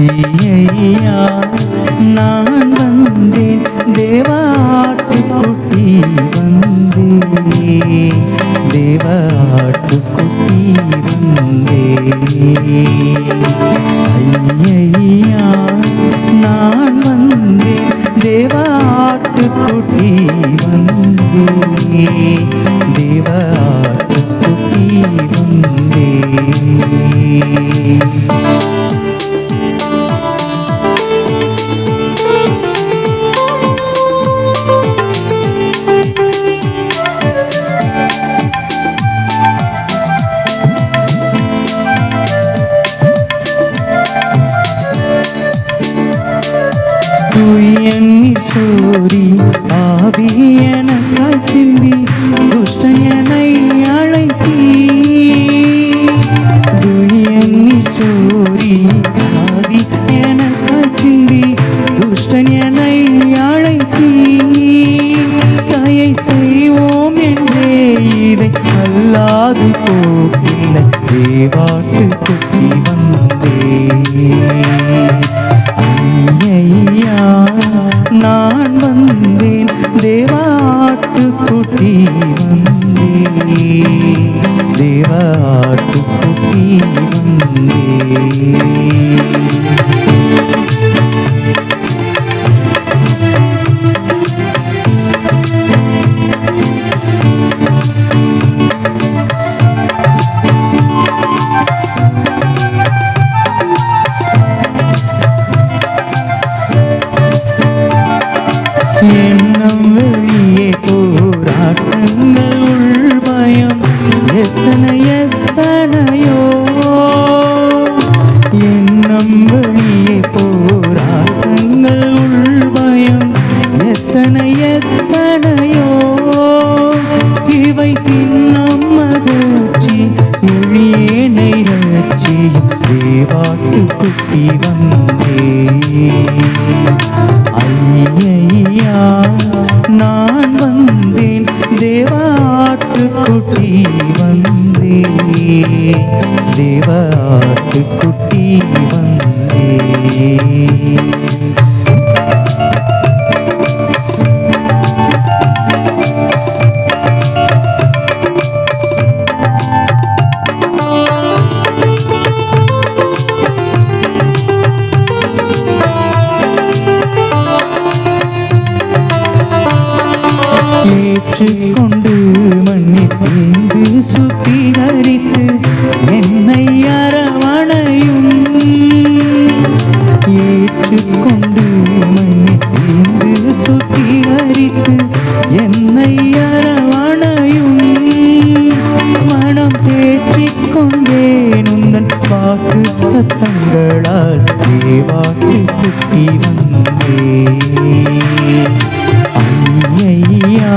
ஐயா நான் வந்தேன் தேவாட்டுக்குட்டி வந்தேன் தேவாட்டுக்குட்டி வந்தேன் ஐயா தூயண்ணீர் சோரி ஆவியன காய்ச்சிந்தி துஷ்டயனை அழைத்தீ தூயண்ணீர் சோரி ஆவியன காய்ச்சிந்தி துஷ்டயனை அழைத்தீ தயை செய்வோம் என்றே இதை அல்லாது போக்கில்லை. தேவாட்டு வந்தே தேவாட்டு குட்டி வந்தேன் தேவாட்டு குட்டி வந்தேன் எண்ணம் வெளியே போராட்டங்கள் உள் எத்தனை எத்தனையோ. எண்ணம் வெளியே போராட்டங்கள் உள் பயம் எத்தனை எத்தனையோ. இவை பின்னம் எழியேனை தேவாட்டு குட்டி வந்தே. ஐயா தேவாட்டுக்குட்டி வந்தே. தேவாட்டுக்குட்டி வந்தே. ஏற்றுக்கொண்டு மன்னித்து சுத்திகரித்து என்னை அரவணையும். ஏற்றுக்கொண்டு மன்னித்து சுத்திகரித்து என்னை அரவணையும். மனம் தேற்றிக்கொண்டேன் உந்தன் வாக்கு தத்தங்களால் தேவாக்கு சுத்தி வந்தேன். ஐயா